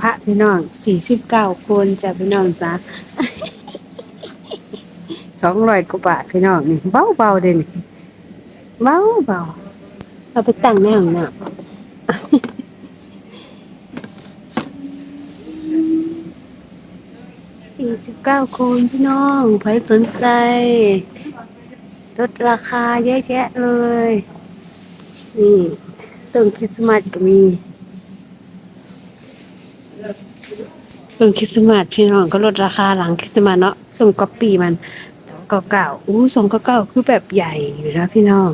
พระพี่น้องสี่สิบเก้าคนจ้ะพี่น้องจ้าสองร้อยกว่าบาทพี่น้องนี่เบาเบาเด่นเบาเบาเอาไปตั้งในห้องน้ำสี่สิบเก้าคนพี่น้องใครสนใจลดราคาเยอะแยะเลย นี่ต้นคริสต์มาสก็มี ต้นคริสต์มาสพี่น้องก็ลดราคาหลังคริสต์มาสเนาะต้นก๊อปปี้มันสองเก้าเก้าอู้สองเก้าเก้าคือแบบใหญ่อยู่นะพี่น้อง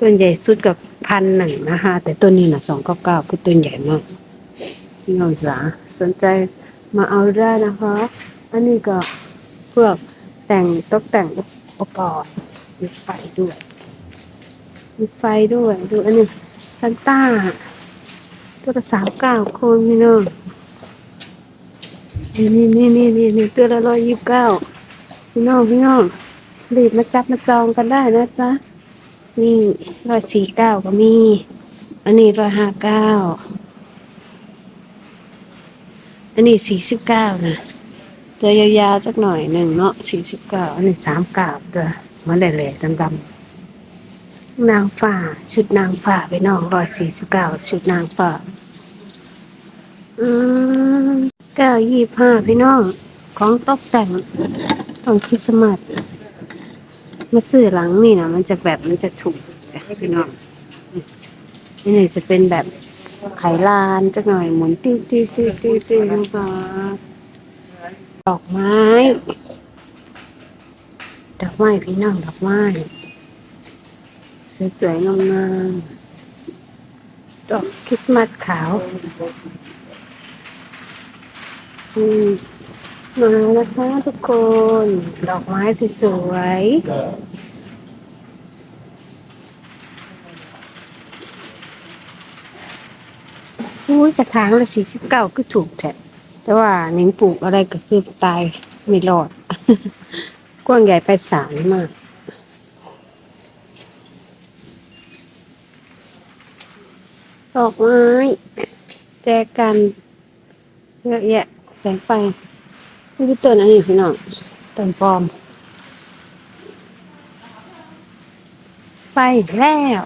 ต้นใหญ่สุดกับพันหนึ่งนะคะแต่ต้นนี้นะสองเก้าเก้าคือต้นใหญ่มากพี่น้องจ๋าสนใจมาเอาได้นะคะ อันนี้ก็เพื่อแต่งตกแต่งอุปกรณ์มีไฟด้วย มีไฟด้วย ดูอันนี้ซันต้า ตัวละสามเก้าคนพี่น้องนี่นี่นี่นี่นี่นี่ตัวละร้อยยี่สิบเก้าพี่น้องพี่น้องรีบมาจับมาจองกันได้นะจ๊ะนี่ร้อยสี่เก้าก็มี อันนี้ร้อยห้าเก้าอันนี้สี่สิบเก้านะตัวยาวๆสักหน่อยหนึ่งเนาะสี่สิบเก้าอันนี้สามเก้าตัวมันแหล่ๆดำๆ นางฝ่าชุดนางฝ่าไปน้องร้อยสี่สิบเก้าชุดนางฝ่าอืมเก้ายี่ห้าพี่น้อง ของตกแต่งของคริสต์มาสมาซื้อหลังนี่นะมันจะแบบมันจะถูกให้พี่น้องนี่นี่จะเป็นแบบไขลานจักหน่อยหมุนติ้วติ้วติ้วติ้วติ้วนะคะดอกไม้ ดอกไม้พี่น้องดอกไม้ สวยๆงามๆดอกคริสต์มาสขาวอืมมานะคะทุกคน ดอกไม้สวยๆอุ้ยกระถางละสี่สิบเก้าก็ถูกแท้แต่ว่าหนิงปลูกอะไรก็คือตายไม่รอด กว้างใหญ่ไปสารมาก ดอกไม้ แจกันเยอะแยะแสงไฟนี่คือต้นอะไรพี่น้องต้นปลอมไฟแล้ว